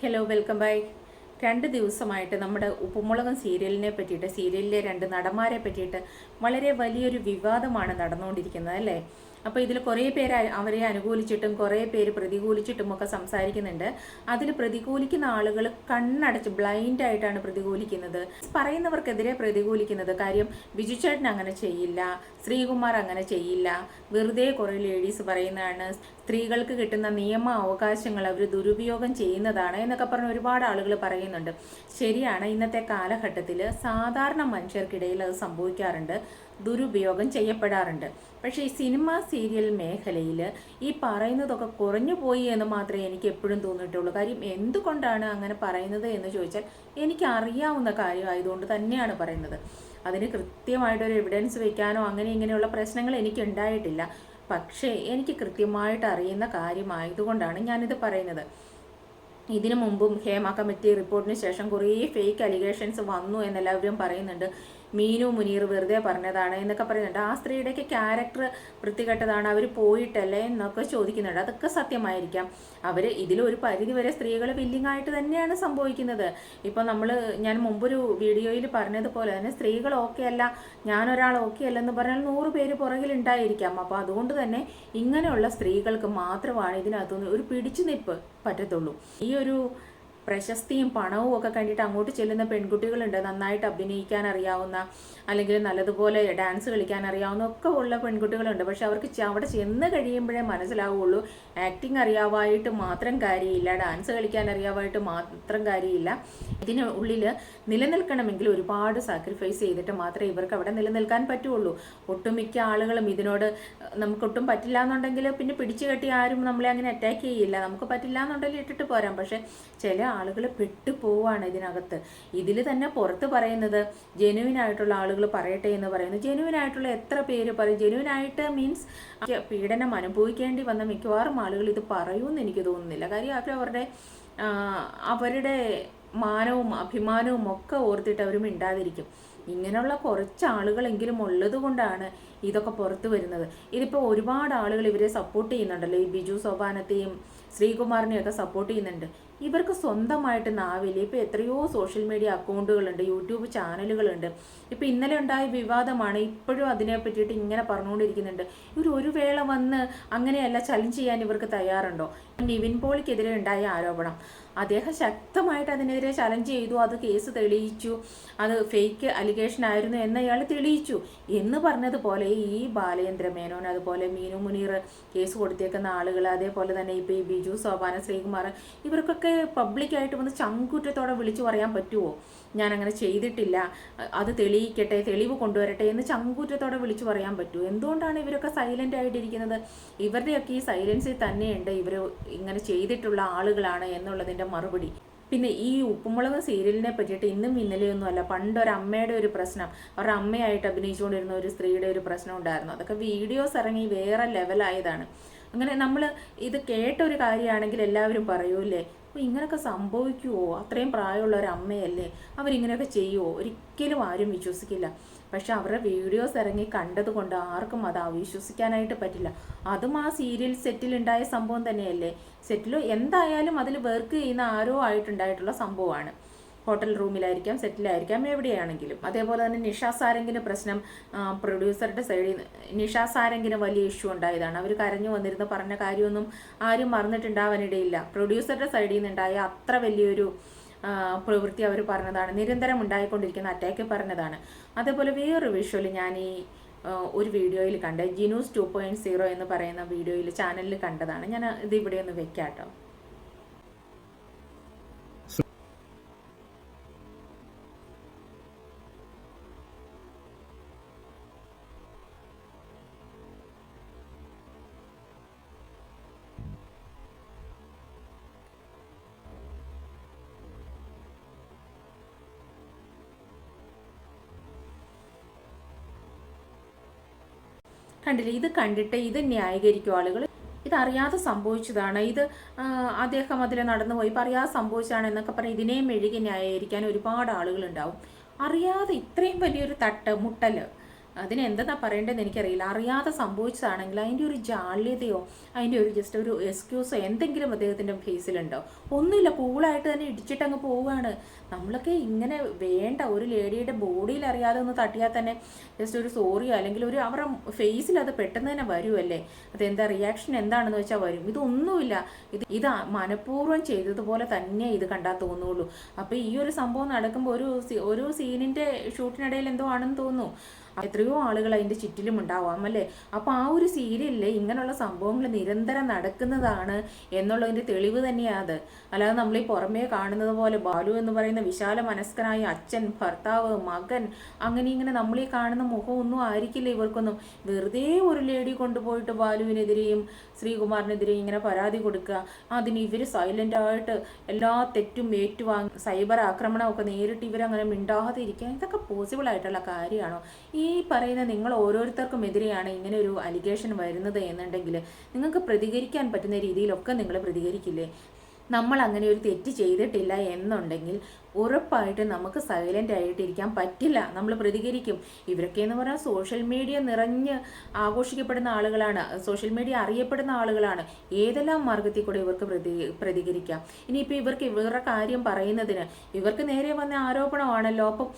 Hello welcome by രണ്ട് ദിവസമായിട്ട് നമ്മുടെ ഉപ്പുമുളകം സീരിയലിനെ പറ്റിയിട്ട് സീരിയലിലെ രണ്ട് നടന്മാരെ പറ്റിയിട്ട് വളരെ വലിയൊരു വിവാദമാണ് നടന്നുകൊണ്ടിരിക്കുന്നത് അല്ലേ? അപ്പോൾ ഇതിൽ കുറേ പേര് അവരെ അനുകൂലിച്ചിട്ടും കുറേ പേര് പ്രതികൂലിച്ചിട്ടും ഒക്കെ സംസാരിക്കുന്നുണ്ട്. അതിൽ പ്രതികൂലിക്കുന്ന ആളുകൾ കണ്ണടച്ച് ബ്ലൈൻഡ് ആയിട്ടാണ് പ്രതികൂലിക്കുന്നത്. പറയുന്നവർക്കെതിരെ പ്രതികൂലിക്കുന്നത് കാര്യം ബിജു ചേട്ടൻ അങ്ങനെ ചെയ്യില്ല ശ്രീകുമാർ അങ്ങനെ ചെയ്യില്ല. വെറുതെ കുറേ ലേഡീസ് പറയുന്നതാണ് സ്ത്രീകൾക്ക് കിട്ടുന്ന നിയമ അവകാശങ്ങൾ അവർ ദുരുപയോഗം ചെയ്യുന്നതാണ് എന്നൊക്കെ പറഞ്ഞ് ഒരുപാട് ആളുകൾ പറയുന്നുണ്ട്. ശരിയാണ് ഇന്നത്തെ കാലഘട്ടത്തിൽ സാധാരണ മനുഷ്യർക്കിടയിൽ അത് സംഭവിക്കാറുണ്ട്. ദുരുപയോഗം ചെയ്യപ്പെടാറുണ്ട്. പക്ഷേ ഈ സിനിമ സീരിയൽ മേഖലയിൽ ഈ പറയുന്നതൊക്കെ കുറഞ്ഞു പോയി എന്ന് മാത്രമേ എനിക്ക് എപ്പോഴും തോന്നിയിട്ടുള്ളൂ. കാര്യം എന്തുകൊണ്ടാണ് അങ്ങനെ പറയുന്നത് എന്ന് ചോദിച്ചാൽ എനിക്ക് അറിയാവുന്ന കാര്യമായതുകൊണ്ട് തന്നെയാണ് പറയുന്നത്. അതിന് കൃത്യമായിട്ടൊരു എവിഡൻസ് വയ്ക്കാനോ അങ്ങനെ ഇങ്ങനെയുള്ള പ്രശ്നങ്ങൾ എനിക്ക് ഉണ്ടായിട്ടില്ല. പക്ഷേ എനിക്ക് കൃത്യമായിട്ട് അറിയുന്ന കാര്യമായതുകൊണ്ടാണ് ഞാനിത് പറയുന്നത്. ഇതിനു മുമ്പും ഹേമ കമ്മിറ്റി റിപ്പോർട്ടിന് ശേഷം കുറേ ഫേക്ക് അലിഗേഷൻസ് വന്നു എന്നെല്ലാവരും പറയുന്നുണ്ട്. മീനു മുനീർ വെറുതെ പറഞ്ഞതാണ് എന്നൊക്കെ പറയുന്നുണ്ട്. ആ സ്ത്രീയുടെയൊക്കെ ക്യാരക്ടർ വൃത്തികെട്ടതാണ് അവർ പോയിട്ടല്ലേ എന്നൊക്കെ ചോദിക്കുന്നുണ്ട്. അതൊക്കെ സത്യമായിരിക്കാം. അവർ ഇതിലൊരു പരിധി വരെ സ്ത്രീകൾ വില്ലിങ്ങായിട്ട് തന്നെയാണ് സംഭവിക്കുന്നത്. ഇപ്പം നമ്മൾ ഞാൻ മുമ്പൊരു വീഡിയോയിൽ പറഞ്ഞതുപോലെ തന്നെ സ്ത്രീകൾ ഓക്കെ അല്ല ഞാനൊരാൾ ഓക്കെ അല്ലെന്ന് പറഞ്ഞാൽ നൂറ് പേര് പുറകിലുണ്ടായിരിക്കാം അപ്പോൾ അതുകൊണ്ട് തന്നെ ഇങ്ങനെയുള്ള സ്ത്രീകൾക്ക് മാത്രമാണ് ഇതിനകത്തുനിന്ന് ഒരു പിടിച്ചു നിൽപ്പ് പറ്റത്തുള്ളൂ. ഈ ഒരു പ്രശസ്തിയും പണവും ഒക്കെ കണ്ടിട്ട് അങ്ങോട്ട് ചെല്ലുന്ന പെൺകുട്ടികളുണ്ട്. നന്നായിട്ട് അഭിനയിക്കാൻ അറിയാവുന്ന അല്ലെങ്കിൽ നല്ലതുപോലെ ഡാൻസ് കളിക്കാൻ അറിയാവുന്ന ഒക്കെ ഉള്ള പെൺകുട്ടികളുണ്ട്. പക്ഷെ അവർക്ക് അവിടെ ചെന്ന് കഴിയുമ്പോഴേ മനസ്സിലാവുള്ളൂ ആക്ടിങ് അറിയാവായിട്ട് മാത്രം കാര്യമില്ല ഡാൻസ് കളിക്കാൻ അറിയാവായിട്ട് മാത്രം കാര്യമില്ല. ഇതിന് ഉള്ളിൽ നിലനിൽക്കണമെങ്കിൽ ഒരുപാട് സാക്രിഫൈസ് ചെയ്തിട്ട് മാത്രമേ ഇവർക്ക് അവിടെ നിലനിൽക്കാൻ പറ്റുള്ളൂ. ഒട്ടുമിക്ക ആളുകളും ഇതിനോട് നമുക്കൊട്ടും പറ്റില്ല എന്നുണ്ടെങ്കിൽ പിന്നെ പിടിച്ചു കെട്ടി ആരും നമ്മളെ അങ്ങനെ അറ്റാക്ക് ചെയ്യില്ല. നമുക്ക് പറ്റില്ല എന്നുണ്ടെങ്കിൽ ഇട്ടിട്ട് പോരാം. പക്ഷെ ചില ആളുകൾ പെട്ടു പോവാണ് ഇതിനകത്ത്. ഇതിൽ തന്നെ പുറത്ത് പറയുന്നത് ജെനുവിൻ ആയിട്ടുള്ള ആളുകൾ പറയട്ടെ എന്ന് പറയുന്നു. ജെനുവിൻ ആയിട്ടുള്ള എത്ര പേര് പറയും? ജെനുവിൻ ആയിട്ട് മീൻസ് പീഡനം അനുഭവിക്കേണ്ടി വന്ന മിക്കവാറും ആളുകൾ ഇത് പറയുമെന്ന് എനിക്ക് തോന്നുന്നില്ല. കാര്യം അവർ അവരുടെ അവരുടെ മാനവും അഭിമാനവും ഒക്കെ ഓർത്തിട്ട് അവരും മിണ്ടാതിരിക്കും. ഇങ്ങനെയുള്ള കുറച്ച് ആളുകളെങ്കിലും ഉള്ളത് കൊണ്ടാണ് ഇതൊക്കെ പുറത്തു വരുന്നത്. ഇതിപ്പോൾ ഒരുപാട് ആളുകൾ ഇവരെ സപ്പോർട്ട് ചെയ്യുന്നുണ്ടല്ലോ. ഈ ബിജു സോപാനത്തെയും ശ്രീകുമാറിനെയൊക്കെ സപ്പോർട്ട് ചെയ്യുന്നുണ്ട്. ഇവർക്ക് സ്വന്തമായിട്ട് നാവില്ല ഇപ്പോൾ എത്രയോ സോഷ്യൽ മീഡിയ അക്കൗണ്ടുകളുണ്ട് യൂട്യൂബ് ചാനലുകളുണ്ട് ഇപ്പോൾ ഇന്നലെ ഉണ്ടായ വിവാദമാണ് ഇപ്പോഴും അതിനെ പറ്റിയിട്ട് ഇങ്ങനെ പറഞ്ഞുകൊണ്ടിരിക്കുന്നുണ്ട്. ഇവർ ഒരു വേള വന്ന് അങ്ങനെയല്ല ചലഞ്ച് ചെയ്യാൻ ഇവർക്ക് തയ്യാറുണ്ടോ? നിവിൻ പോളിക്കെതിരെ ഉണ്ടായ ആരോപണം. അദ്ദേഹം ശക്തമായിട്ട് അതിനെതിരെ ചലഞ്ച് ചെയ്തു. അത് കേസ് തെളിയിച്ചു. അത് ഫേക്ക് അലിഗേഷൻ ആയിരുന്നു എന്ന് അയാൾ തെളിയിച്ചു. എന്ന് പറഞ്ഞതുപോലെ ഈ ബാലചന്ദ്ര മേനോൻ അതുപോലെ മീനു മുനീർ കേസ് കൊടുത്തേക്കുന്ന ആളുകൾ അതേപോലെ തന്നെ ഇപ്പോൾ ഈ ബിജു സോപാന ശ്രീകുമാർ ഇവർക്കൊക്കെ പബ്ലിക്കായിട്ട് വന്ന് ചങ്കുറ്റത്തോടെ വിളിച്ചു പറയാൻ പറ്റുമോ ഞാൻ അങ്ങനെ ചെയ്തിട്ടില്ല. അത് തെളിയിക്കട്ടെ തെളിവ് കൊണ്ടുവരട്ടെ എന്ന് ചങ്കൂറ്റത്തോടെ വിളിച്ചു പറയാൻ പറ്റുമോ എന്തുകൊണ്ടാണ് ഇവരൊക്കെ സൈലന്റ് ആയിട്ടിരിക്കുന്നത്? ഇവരുടെയൊക്കെ ഈ സൈലൻസിൽ തന്നെയുണ്ട്. ഇവർ ഇങ്ങനെ ചെയ്തിട്ടുള്ള ആളുകളാണ് എന്നുള്ളതിന്റെ മറുപടി. പിന്നെ ഈ ഉപ്പുമുളക് സീരിയലിനെ പറ്റിയിട്ട് ഇന്നും ഇന്നലെയൊന്നും അല്ല പണ്ട് ഒരു അമ്മയുടെ ഒരു പ്രശ്നം അവരുടെ അമ്മയായിട്ട് അഭിനയിച്ചുകൊണ്ടിരുന്ന ഒരു സ്ത്രീയുടെ ഒരു പ്രശ്നം ഉണ്ടായിരുന്നു. അതൊക്കെ വീഡിയോസ് ഇറങ്ങി വേറെ ലെവലായതാണ് അങ്ങനെ നമ്മൾ ഇത് കേട്ട ഒരു കാര്യമാണെങ്കിൽ എല്ലാവരും പറയൂലേ അപ്പോൾ ഇങ്ങനെയൊക്കെ സംഭവിക്കുമോ അത്രയും പ്രായമുള്ള ഒരു അമ്മയല്ലേ? അവരിങ്ങനെയൊക്കെ ചെയ്യുമോ ഒരിക്കലും ആരും വിശ്വസിക്കില്ല. പക്ഷെ അവരുടെ വീഡിയോസ് ഇറങ്ങി കണ്ടത് കൊണ്ട് ആർക്കും അത് അവിശ്വസിക്കാനായിട്ട് പറ്റില്ല. അതും ആ സീരിയൽ സെറ്റിൽ ഉണ്ടായ സംഭവം തന്നെയല്ലേ? സെറ്റിൽ എന്തായാലും അതിൽ വർക്ക് ചെയ്യുന്ന ആരോ ആയിട്ടുണ്ടായിട്ടുള്ള സംഭവമാണ്. ഹോട്ടൽ റൂമിലായിരിക്കാം സെറ്റിലായിരിക്കാം എവിടെയാണെങ്കിലും. അതേപോലെ തന്നെ നിഷ സാരംഗിന് പ്രശ്നം പ്രൊഡ്യൂസറുടെ സൈഡിൽ നിന്ന് നിഷ സാരംഗിന് വലിയ ഇഷ്യൂ ഉണ്ടായതാണ്. അവർ കരഞ്ഞു വന്നിരുന്ന് പറഞ്ഞ കാര്യമൊന്നും ആരും മറന്നിട്ടുണ്ടാവാനിടയില്ല. പ്രൊഡ്യൂസറുടെ സൈഡിൽ നിന്നുണ്ടായ അത്ര വലിയൊരു പ്രവൃത്തി അവർ പറഞ്ഞതാണ്. നിരന്തരം ഉണ്ടായിക്കൊണ്ടിരിക്കുന്ന അറ്റാക്ക് പറഞ്ഞതാണ്. അതേപോലെ വേറൊരു വിഷ്വൽ ഞാൻ ഈ ഒരു വീഡിയോയിൽ കണ്ട്. ജിനൂസ് ടു പോയിന്റ് സീറോ എന്ന് പറയുന്ന വീഡിയോയിൽ ചാനലിൽ കണ്ടതാണ്. ഞാൻ ഇത് ഇവിടെ ഒന്ന് വെക്കാം കേട്ടോ കണ്ടില്ലേ? ഇത് കണ്ടിട്ട് ഇത് ന്യായീകരിക്കും ആളുകൾ ഇതറിയാതെ സംഭവിച്ചതാണ്. ഇത് അദ്ദേഹം അതിൽ നടന്നുപോയി ഇപ്പം അറിയാതെ സംഭവിച്ചതാണ് എന്നൊക്കെ പറഞ്ഞ് ഇതിനെയും മെഴുകി ന്യായീകരിക്കാൻ ഒരുപാട് ആളുകളുണ്ടാവും. അറിയാതെ ഇത്രയും വലിയൊരു തട്ട് മുട്ടൽ അതിന് എന്താ പറയേണ്ടതെന്ന് എനിക്കറിയില്ല. അറിയാതെ സംഭവിച്ചതാണെങ്കിൽ അതിന്റെ ഒരു ജാള്യതയോ അതിന്റെ ഒരു ജസ്റ്റ് ഒരു എക്സ്ക്യൂസോ എന്തെങ്കിലും അദ്ദേഹത്തിന്റെ ഫേസിലുണ്ടോ? ഒന്നുമില്ല. പൂളായിട്ട് തന്നെ ഇടിച്ചിട്ട് അങ്ങ് പോവുകയാണ്. നമ്മളൊക്കെ ഇങ്ങനെ വേണ്ട. ഒരു ലേഡിയുടെ ബോഡിയിൽ അറിയാതെ ഒന്ന് തട്ടിയാൽ തന്നെ ജസ്റ്റ് ഒരു സോറിയോ അല്ലെങ്കിൽ ഒരു അവരുടെ ഫേസിൽ അത് പെട്ടെന്ന് തന്നെ വരുമല്ലേ അതെന്താ റിയാക്ഷൻ എന്താണെന്ന് വെച്ചാൽ വരും. ഇതൊന്നുമില്ല. ഇത് ഇത് മനഃപൂർവം ചെയ്തതുപോലെ തന്നെ ഇത് കണ്ടാൽ തോന്നുള്ളൂ. അപ്പോൾ ഈ ഒരു സംഭവം നടക്കുമ്പോൾ ഒരു ഒരു സീനിന്റെ ഷൂട്ടിനിടയിൽ എന്തോ ആണെന്ന് തോന്നുന്നു. എത്രയോ ആളുകൾ അതിന്റെ ചുറ്റിലും ഉണ്ടാവാം അല്ലേ? അപ്പോൾ ആ ഒരു സീരിയലിൽ ഇങ്ങനെയുള്ള സംഭവങ്ങൾ നിരന്തരം നടക്കുന്നതാണ് എന്നുള്ളതിന്റെ തെളിവ് തന്നെയാണ് അത്. അല്ലാതെ നമ്മൾ ഈ പുറമേ കാണുന്നത് പോലെ ബാലു എന്ന് പറയുന്ന വിശാല മനസ്കനായ അച്ഛൻ ഭർത്താവ് മകൻ അങ്ങനെ ഇങ്ങനെ നമ്മൾ ഈ കാണുന്ന മുഖമൊന്നും ആയിരിക്കില്ല ഇവർക്കൊന്നും. വെറുതെ ഒരു ലേഡി കൊണ്ടുപോയിട്ട് ബാലുവിനെതിരെയും ശ്രീകുമാറിനെതിരെയും ഇങ്ങനെ പരാതി കൊടുക്കുക. അതിന് ഇവർ സൈലന്റ് ആയിട്ട് എല്ലാ തെറ്റും ഏറ്റുവാങ്ങി സൈബർ ആക്രമണമൊക്കെ നേരിട്ട് ഇവരങ്ങനെ മിണ്ടാതെ ഇരിക്കുക. ഇതൊക്കെ പോസിബിൾ ആയിട്ടുള്ള കാര്യമാണോ? ഈ പറയുന്ന നിങ്ങൾ ഓരോരുത്തർക്കും എതിരെയാണ് ഇങ്ങനെ ഒരു അലിഗേഷൻ വരുന്നത് എന്നുണ്ടെങ്കിൽ നിങ്ങൾക്ക് പ്രതികരിക്കാൻ പറ്റുന്ന രീതിയിലൊക്കെ നിങ്ങൾ പ്രതികരിക്കില്ലേ? നമ്മൾ അങ്ങനെ ഒരു തെറ്റ് ചെയ്തിട്ടില്ല എന്നുണ്ടെങ്കിൽ ഉറപ്പായിട്ട് നമുക്ക് സൈലന്റ് ആയിട്ടിരിക്കാൻ പറ്റില്ല. നമ്മൾ പ്രതികരിക്കും. ഇവരൊക്കെ എന്ന് പറഞ്ഞാൽ സോഷ്യൽ മീഡിയ നിറഞ്ഞ് ആഘോഷിക്കപ്പെടുന്ന ആളുകളാണ്. സോഷ്യൽ മീഡിയ അറിയപ്പെടുന്ന ആളുകളാണ്. ഏതെല്ലാം മാർഗത്തിൽ കൂടെ ഇവർക്ക് പ്രതി പ്രതികരിക്കാം? ഇനിയിപ്പോൾ ഇവർക്ക് ഇവരുടെ കാര്യം പറയുന്നതിന് ഇവർക്ക് നേരെ വന്ന ആരോപണമാണല്ലോ. അപ്പം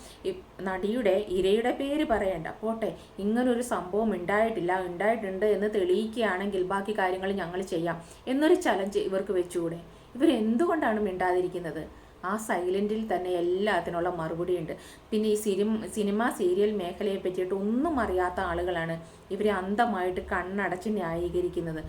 നടിയുടെ ഇരയുടെ പേര് പറയണ്ട. പോട്ടെ ഇങ്ങനൊരു സംഭവം ഉണ്ടായിട്ടില്ല ഉണ്ടായിട്ടുണ്ട് എന്ന് തെളിയിക്കുകയാണെങ്കിൽ ബാക്കി കാര്യങ്ങൾ ഞങ്ങൾ ചെയ്യാം. എന്നൊരു ചലഞ്ച് ഇവർക്ക് വെച്ചുകൂടെ? ഇവരെന്തുകൊണ്ടാണ് മിണ്ടാതിരിക്കുന്നത്? ആ സൈലന്റിൽ തന്നെ എല്ലാത്തിനുള്ള മറുപടിയുണ്ട്. പിന്നെ ഈ സിനിമ സിനിമ സീരിയൽ മേഖലയെ പറ്റിയിട്ട് ഒന്നും അറിയാത്ത ആളുകളാണ് ഇവരെ അന്ധമായിട്ട് കണ്ണടച്ച് ന്യായീകരിക്കുന്നത്.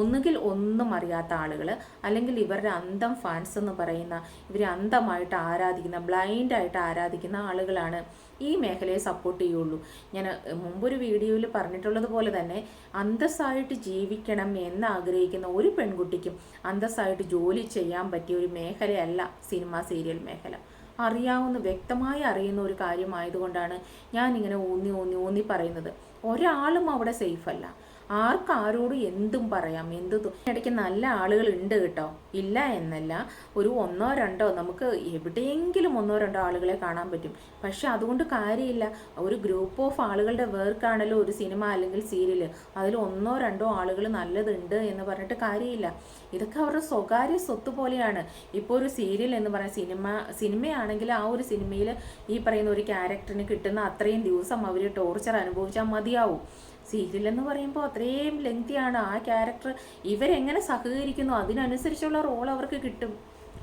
ഒന്നുകിൽ ഒന്നും അറിയാത്ത ആളുകൾ അല്ലെങ്കിൽ ഇവരുടെ അന്ധം ഫാൻസ് എന്ന് പറയുന്ന ഇവരെ അന്ധമായിട്ട് ആരാധിക്കുന്ന ബ്ലൈൻഡായിട്ട് ആരാധിക്കുന്ന ആളുകളാണ് ഈ മേഖലയെ സപ്പോർട്ട് ചെയ്യുള്ളൂ. ഞാൻ മുമ്പൊരു വീഡിയോയിൽ പറഞ്ഞിട്ടുള്ളത് പോലെ തന്നെ അന്തസ്സായിട്ട് ജീവിക്കണം എന്ന് ആഗ്രഹിക്കുന്ന ഒരു പെൺകുട്ടിക്കും അന്തസ്സായിട്ട് ജോലി ചെയ്യാൻ പറ്റിയ ഒരു മേഖലയല്ല സിനിമ സീരിയൽ മേഖല. അറിയാവുന്ന വ്യക്തമായി അറിയുന്ന ഒരു കാര്യമായതുകൊണ്ടാണ് ഞാൻ ഇങ്ങനെ ഊന്നി ഊന്നി ഊന്നി പറയുന്നത്. ഒരാളും അവിടെ സേഫ് അല്ല. ആർക്കാരോട് എന്തും പറയാം? എന്ത് ഇടയ്ക്ക് നല്ല ആളുകൾ ഉണ്ട് കേട്ടോ. ഇല്ല എന്നല്ല. ഒരു ഒന്നോ രണ്ടോ നമുക്ക് എവിടെയെങ്കിലും ഒന്നോ രണ്ടോ ആളുകളെ കാണാൻ പറ്റും. പക്ഷെ അതുകൊണ്ട് കാര്യമില്ല. ഒരു ഗ്രൂപ്പ് ഓഫ് ആളുകളുടെ വർക്കാണല്ലോ ഒരു സിനിമ അല്ലെങ്കിൽ സീരിയൽ അതിൽ ഒന്നോ രണ്ടോ ആളുകൾ നല്ലതുണ്ട് എന്ന് പറഞ്ഞിട്ട് കാര്യമില്ല. ഇതൊക്കെ അവരുടെ സ്വകാര്യ സ്വത്ത് പോലെയാണ്. ഇപ്പോൾ ഒരു സീരിയൽ എന്ന് പറയുന്ന സിനിമ സിനിമയാണെങ്കിൽ ആ ഒരു സിനിമയിൽ ഈ പറയുന്ന ഒരു ക്യാരക്ടറിന് കിട്ടുന്ന അത്രയും ദിവസം അവർ ടോർച്ചർ അനുഭവിച്ചാൽ മതിയാവും. സീരിയൽ എന്ന് പറയുമ്പോൾ അത്രയും ലെങ്തിയാണ് ആ ക്യാരക്ടർ ഇവരെങ്ങനെ സഹകരിക്കുന്നു? അതിനനുസരിച്ചുള്ള റോൾ അവർക്ക് കിട്ടും.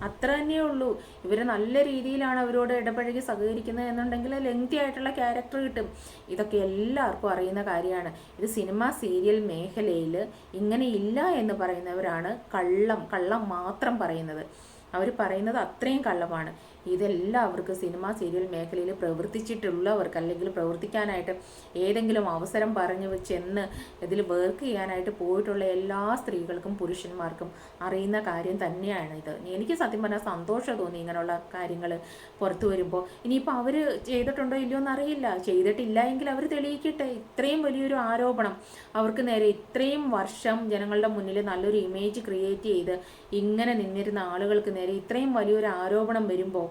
അത്ര തന്നെയേ ഉള്ളൂ. ഇവർ നല്ല രീതിയിലാണ് അവരോട് ഇടപഴകി സഹകരിക്കുന്നത് എന്നുണ്ടെങ്കിൽ ലെങ്തി ആയിട്ടുള്ള ക്യാരക്ടർ കിട്ടും. ഇതൊക്കെ എല്ലാവർക്കും അറിയുന്ന കാര്യമാണ്. ഇത് സിനിമ സീരിയൽ മേഖലയിൽ ഇങ്ങനെ ഇല്ല എന്ന് പറയുന്നവരാണ് കള്ളം കള്ളം മാത്രം പറയുന്നത്. അവർ പറയുന്നത് അത്രയും കള്ളമാണ്. ഇതെല്ലാവർക്കും സിനിമ സീരിയൽ മേഖലയിൽ പ്രവർത്തിച്ചിട്ടുള്ളവർക്ക് അല്ലെങ്കിൽ പ്രവർത്തിക്കാനായിട്ട് ഏതെങ്കിലും അവസരം പറഞ്ഞു ചെന്ന് ഇതിൽ വർക്ക് ചെയ്യാനായിട്ട് പോയിട്ടുള്ള എല്ലാ സ്ത്രീകൾക്കും പുരുഷന്മാർക്കും അറിയുന്ന കാര്യം തന്നെയാണ് ഇത്. എനിക്ക് സത്യം പറഞ്ഞാൽ സന്തോഷം തോന്നി ഇങ്ങനെയുള്ള കാര്യങ്ങൾ പുറത്തു വരുമ്പോൾ. ഇനിയിപ്പോൾ അവർ ചെയ്തിട്ടുണ്ടോ ഇല്ലയോ എന്നറിയില്ല. ചെയ്തിട്ടില്ല എങ്കിൽ അവർ തെളിയിക്കട്ടെ. ഇത്രയും വലിയൊരു ആരോപണം അവർക്ക് നേരെ ഇത്രയും വർഷം ജനങ്ങളുടെ മുന്നിൽ നല്ലൊരു ഇമേജ് ക്രിയേറ്റ് ചെയ്ത് ഇങ്ങനെ നിന്നിരുന്ന ആളുകൾക്ക് നേരെ ഇത്രയും വലിയൊരു ആരോപണം വരുമ്പോൾ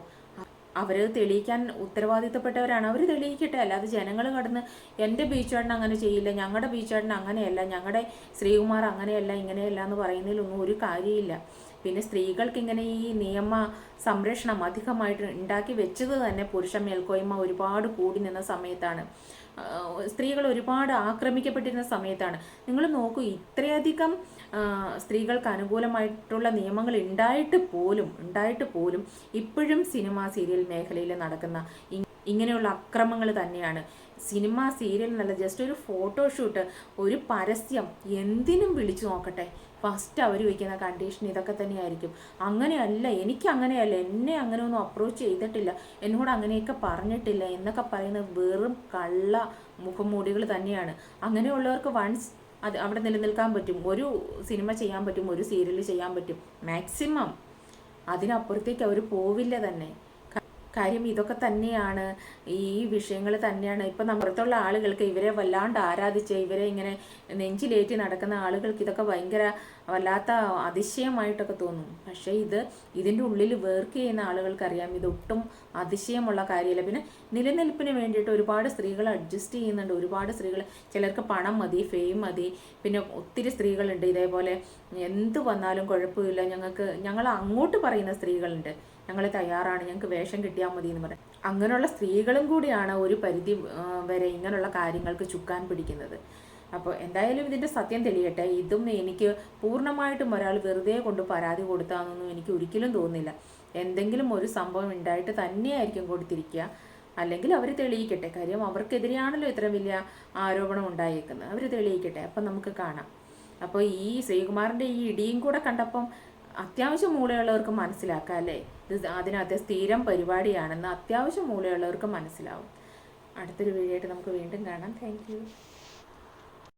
അവർ തെളിയിക്കാൻ ഉത്തരവാദിത്തപ്പെട്ടവരാണ്. അവർ തെളിയിക്കട്ടെ. അല്ലാതെ ജനങ്ങൾ കടന്ന് എന്റെ ബീച്ചേട്ടൻ അങ്ങനെ ചെയ്യില്ല. ഞങ്ങളുടെ ബീച്ചേട്ടൻ അങ്ങനെയല്ല. ഞങ്ങളുടെ ശ്രീകുമാർ അങ്ങനെയല്ല ഇങ്ങനെയല്ല എന്ന് പറയുന്നതിലൊന്നും ഒരു കാര്യമില്ല പിന്നെ സ്ത്രീകൾക്ക് ഇങ്ങനെ ഈ നിയമ സംരക്ഷണം അധികമായിട്ട് ഉണ്ടാക്കി വെച്ചത് തന്നെ പുരുഷ മേൽക്കോയ്മ ഒരുപാട് കൂടി നിന്ന സമയത്താണ്. സ്ത്രീകൾ ഒരുപാട് ആക്രമിക്കപ്പെട്ടിരുന്ന സമയത്താണ്. നിങ്ങൾ നോക്കൂ ഇത്രയധികം സ്ത്രീകൾക്ക് അനുകൂലമായിട്ടുള്ള നിയമങ്ങൾ ഉണ്ടായിട്ട് പോലും ഉണ്ടായിട്ട് പോലും ഇപ്പോഴും സിനിമ സീരിയൽ മേഖലയിൽ നടക്കുന്ന ഇങ്ങനെയുള്ള അക്രമങ്ങൾ തന്നെയാണ്. സിനിമ സീരിയൽ എന്നല്ല ജസ്റ്റ് ഒരു ഫോട്ടോഷൂട്ട് ഒരു പരസ്യം എന്തിനും വിളിച്ചു നോക്കട്ടെ. ഫസ്റ്റ് അവർ വയ്ക്കുന്ന കണ്ടീഷൻ ഇതൊക്കെ തന്നെയായിരിക്കും. അങ്ങനെയല്ല എനിക്ക് അങ്ങനെയല്ല എന്നെ അങ്ങനെ ഒന്നും അപ്രോച്ച് ചെയ്തിട്ടില്ല എന്നോട് അങ്ങനെയൊക്കെ പറഞ്ഞിട്ടില്ല എന്നൊക്കെ പറയുന്നത് വെറും കള്ള മുഖംമൂടികൾ തന്നെയാണ്. അങ്ങനെയുള്ളവർക്ക് വൺസ് അത് അവിടെ നിലനിൽക്കാൻ പറ്റും ഒരു സിനിമ ചെയ്യാൻ പറ്റും ഒരു സീരിയൽ ചെയ്യാൻ പറ്റും മാക്സിമം അതിനപ്പുറത്തേക്ക് അവർ പോവില്ല തന്നെ. കാര്യം ഇതൊക്കെ തന്നെയാണ്. ഈ വിഷയങ്ങൾ തന്നെയാണ്. ഇപ്പം നമ്മളത്തുള്ള ആളുകൾക്ക് ഇവരെ വല്ലാണ്ട് ആരാധിച്ച് ഇവരെ ഇങ്ങനെ നെഞ്ചിലേറ്റി നടക്കുന്ന ആളുകൾക്ക് ഇതൊക്കെ ഭയങ്കര വല്ലാത്ത അതിശയമായിട്ടൊക്കെ തോന്നും. പക്ഷേ ഇത് ഇതിന്റെ ഉള്ളിൽ വർക്ക് ചെയ്യുന്ന ആളുകൾക്കറിയാം. ഇതൊട്ടും അതിശയമുള്ള കാര്യമല്ല. പിന്നെ നിലനിൽപ്പിന് വേണ്ടിയിട്ട് ഒരുപാട് സ്ത്രീകൾ അഡ്ജസ്റ്റ് ചെയ്യുന്നുണ്ട്. ഒരുപാട് സ്ത്രീകൾ ചിലർക്ക് പണം മതി ഫെയിം മതി. പിന്നെ ഒത്തിരി സ്ത്രീകളുണ്ട്. ഇതേപോലെ എന്ത് വന്നാലും കുഴപ്പമില്ല. ഞങ്ങൾക്ക് ഞങ്ങൾ അങ്ങോട്ട് പറയുന്ന സ്ത്രീകളുണ്ട്. ഞങ്ങൾ തയ്യാറാണ്. ഞങ്ങൾക്ക് വേഷം കിട്ടിയാൽ മതി എന്ന് പറയും. അങ്ങനെയുള്ള സ്ത്രീകളും കൂടിയാണ് ഒരു പരിധി വരെ ഇങ്ങനെയുള്ള കാര്യങ്ങൾക്ക് ചുക്കാൻ പിടിക്കുന്നത്. അപ്പോൾ എന്തായാലും ഇതിന്റെ സത്യം തെളിയട്ടെ. ഇതും എനിക്ക് പൂർണമായിട്ടും ഒരാൾ വെറുതെ കൊണ്ട് പരാതി കൊടുത്താന്നൊന്നും എനിക്ക് ഒരിക്കലും തോന്നുന്നില്ല. എന്തെങ്കിലും ഒരു സംഭവം ഉണ്ടായിട്ട് തന്നെയായിരിക്കും കൊടുത്തിരിക്കുക. അല്ലെങ്കിൽ അവർ തെളിയിക്കട്ടെ. കാര്യം അവർക്കെതിരെയാണല്ലോ ഇത്ര വലിയ ആരോപണം ഉണ്ടായേക്കുന്നത്. അവർ തെളിയിക്കട്ടെ. അപ്പം നമുക്ക് കാണാം. അപ്പോൾ ഈ ശ്രീകുമാറിന്റെ ഈ ഇടിയും കൂടെ കണ്ടപ്പം അത്യാവശ്യം മൂളയുള്ളവർക്ക് മനസ്സിലാക്കാം അല്ലേ? ഇത് അതിനകത്ത് സ്ഥിരം പരിപാടിയാണെന്ന് അത്യാവശ്യം മൂളയുള്ളവർക്ക് മനസ്സിലാവും. അടുത്തൊരു വീഡിയോ ആയിട്ട് നമുക്ക് വീണ്ടും കാണാം. താങ്ക്